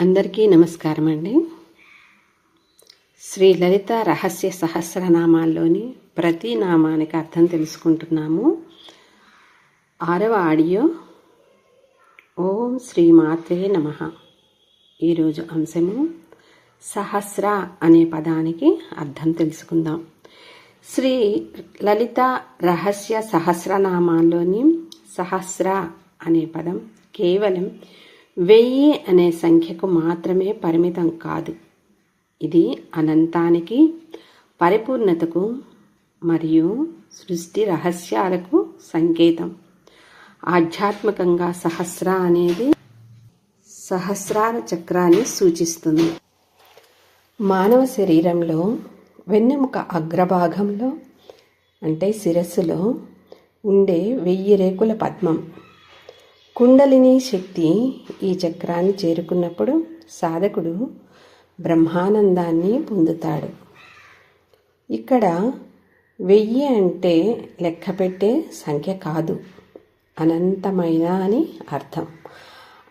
అందరికీ నమస్కారం అండి. శ్రీ లలిత రహస్య సహస్రనామాల్లోని ప్రతి నామానికి అర్థం తెలుసుకుంటున్నాము. ఆరవ ఆడియో ఓం శ్రీ మాత్రే నమ. ఈరోజు అంశము సహస్ర అనే పదానికి అర్థం తెలుసుకుందాం. శ్రీ లలిత రహస్య సహస్రనామాల్లోని సహస్ర అనే పదం కేవలం వెయ్యి అనే సంఖ్యకు మాత్రమే పరిమితం కాదు. ఇది అనంతానికి పరిపూర్ణతకు మరియు సృష్టి రహస్యాలకు సంకేతం. ఆధ్యాత్మికంగా సహస్ర అనేది సహస్రార చక్రాన్ని సూచిస్తుంది. మానవ శరీరంలో వెన్నెముక అగ్రభాగంలో అంటే శిరస్సులో ఉండే వెయ్యి రేకుల పద్మం. కుండలిని శక్తి ఈ చక్రాన్ని చేరుకున్నప్పుడు సాధకుడు బ్రహ్మానందాన్ని పొందుతాడు. ఇక్కడ వెయ్యి అంటే లెక్క పెట్టే సంఖ్య కాదు. అనంతమైన అని అర్థం.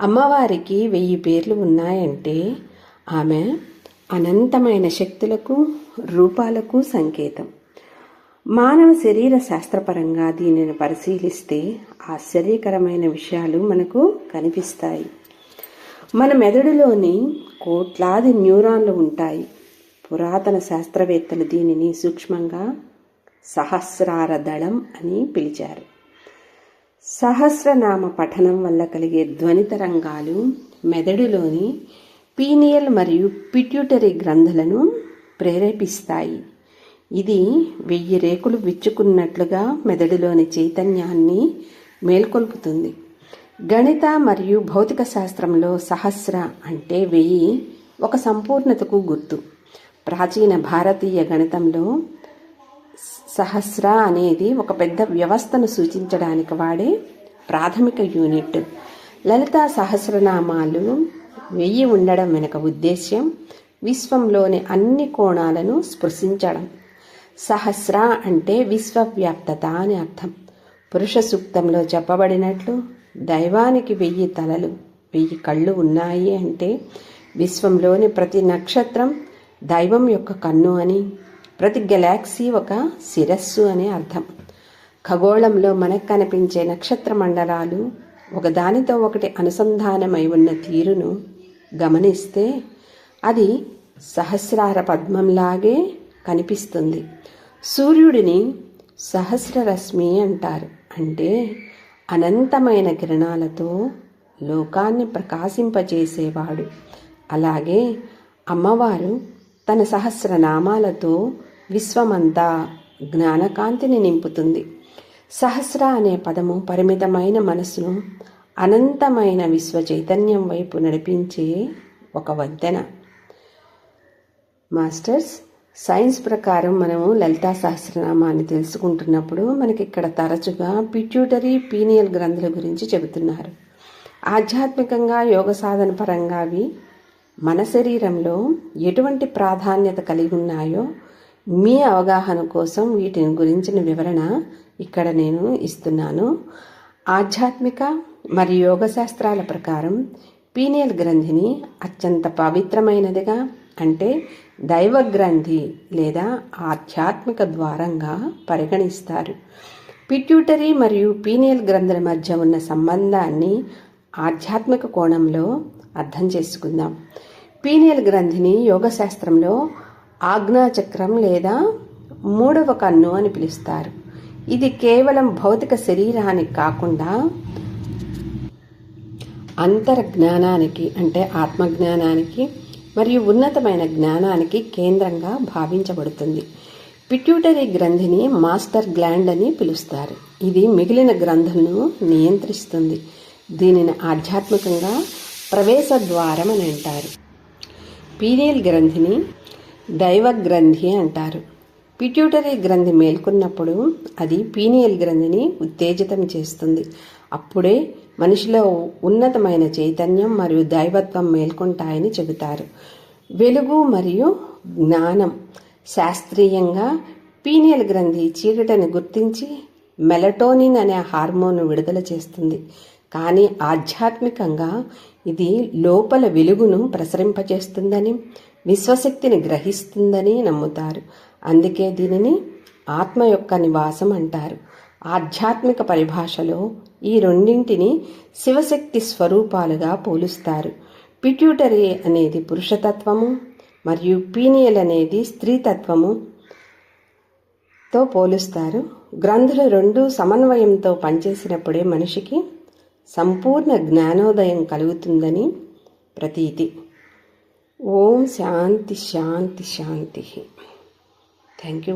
అమ్మవారికి వెయ్యి పేర్లు ఉన్నాయంటే ఆమె అనంతమైన శక్తులకు రూపాలకు సంకేతం. మానవ శరీర శాస్త్రపరంగా దీనిని పరిశీలిస్తే ఆశ్చర్యకరమైన విషయాలు మనకు కనిపిస్తాయి. మన మెదడులోని కోట్లాది న్యూరాన్లు ఉంటాయి. పురాతన శాస్త్రవేత్తలు దీనిని సూక్ష్మంగా సహస్రార దళం అని పిలిచారు. సహస్రనామ పఠనం వల్ల కలిగే ధ్వని తరంగాలు మెదడులోని పీనియల్ మరియు పిట్యూటరీ గ్రంథులను ప్రేరేపిస్తాయి. ఇది వెయ్యి రేకులు విచ్చుకున్నట్లుగా మెదడులోని చైతన్యాన్ని మేల్కొల్పుతుంది. గణిత మరియు భౌతిక శాస్త్రంలో సహస్ర అంటే వెయ్యి ఒక సంపూర్ణతకు గుర్తు. ప్రాచీన భారతీయ గణితంలో సహస్ర అనేది ఒక పెద్ద వ్యవస్థను సూచించడానికి వాడే ప్రాథమిక యూనిట్. లలిత సహస్రనామాలు వెయ్యి ఉండడం వెనుక ఉద్దేశ్యం విశ్వంలోని అన్ని కోణాలను స్పృశించడం. సహస్ర అంటే విశ్వవ్యాప్తత అని అర్థం. పురుష సూక్తంలో చెప్పబడినట్లు దైవానికి వెయ్యి తలలు వెయ్యి కళ్ళు ఉన్నాయి అంటే విశ్వంలోని ప్రతి నక్షత్రం దైవం యొక్క కన్ను అని ప్రతి గెలాక్సీ ఒక శిరస్సు అనే అర్థం. ఖగోళంలో మనకు కనిపించే నక్షత్ర మండలాలు ఒకదానితో ఒకటి అనుసంధానమై ఉన్న తీరును గమనిస్తే అది సహస్రార పద్మంలాగే కనిపిస్తుంది. సూర్యుడిని సహస్రరశ్మి అంటారు. అంటే అనంతమైన కిరణాలతో లోకాన్ని ప్రకాశింపజేసేవాడు. అలాగే అమ్మవారు తన సహస్రనామాలతో విశ్వమంతా జ్ఞానకాంతిని నింపుతుంది. సహస్ర అనే పదము పరిమితమైన మనసును అనంతమైన విశ్వ చైతన్యం వైపు నడిపించే ఒక వంతెన. మాస్టర్స్ సైన్స్ ప్రకారం మనము లలితా సహస్రనామాన్ని తెలుసుకుంటున్నప్పుడు మనకి ఇక్కడ తరచుగా పిట్యూటరీ పీనియల్ గ్రంథుల గురించి చెబుతున్నారు. ఆధ్యాత్మికంగా యోగ సాధన పరంగా అవి మన శరీరంలో ఎటువంటి ప్రాధాన్యత కలిగి ఉన్నాయో మీ అవగాహన కోసం వీటిని గురించిన వివరణ ఇక్కడ నేను ఇస్తున్నాను. ఆధ్యాత్మిక మరియు యోగ శాస్త్రాల ప్రకారం పీనియల్ గ్రంథిని అత్యంత పవిత్రమైనదిగా అంటే దైవగ్రంథి లేదా ఆధ్యాత్మిక ద్వారంగా పరిగణిస్తారు. పిట్యూటరీ మరియు పీనియల్ గ్రంథుల మధ్య ఉన్న సంబంధాన్ని ఆధ్యాత్మిక కోణంలో అర్థం చేసుకుందాం. పీనియల్ గ్రంథిని యోగశాస్త్రంలో ఆజ్ఞాచక్రం లేదా మూడవ కన్ను అని పిలుస్తారు. ఇది కేవలం భౌతిక శరీరానికి కాకుండా అంతర జ్ఞానానికి అంటే ఆత్మజ్ఞానానికి మరియు ఉన్నతమైన జ్ఞానానికి కేంద్రంగా భావించబడుతుంది. పిట్యూటరీ గ్రంథిని మాస్టర్ గ్లాండ్ అని పిలుస్తారు. ఇది మిగిలిన గ్రంథులను నియంత్రిస్తుంది. దీనిని ఆధ్యాత్మికంగా ప్రవేశ ద్వారం అని అంటారు. పీనియల్ గ్రంథిని దైవ గ్రంథి అంటారు. పిట్యూటరీ గ్రంథి మేల్కొన్నప్పుడు అది పీనియల్ గ్రంథిని ఉత్తేజితం చేస్తుంది. అప్పుడే మనిషిలో ఉన్నతమైన చైతన్యం మరియు దైవత్వం మేల్కొంటాయని చెబుతారు. వెలుగు మరియు జ్ఞానం శాస్త్రీయంగా పీనియల్ గ్రంథి చీకటిని గుర్తించి మెలటోనిన్ అనే హార్మోన్ విడుదల చేస్తుంది. కానీ ఆధ్యాత్మికంగా ఇది లోపల వెలుగును ప్రసరింపచేస్తుందని విశ్వశక్తిని గ్రహిస్తుందని నమ్ముతారు. అందుకే దీనిని ఆత్మ యొక్క నివాసం అంటారు. ఆధ్యాత్మిక పరిభాషలో ఈ రెండింటిని శివశక్తి స్వరూపాలుగా పోలుస్తారు. పిట్యూటరీ అనేది పురుషతత్వము మరియు పీనియల్ అనేది స్త్రీతత్వము తో పోలుస్తారు. గ్రంథులు రెండు సమన్వయంతో పనిచేసినప్పుడే మనిషికి సంపూర్ణ జ్ఞానోదయం కలుగుతుందని ప్రతీతి. ఓం శాంతి శాంతి శాంతి. Thank you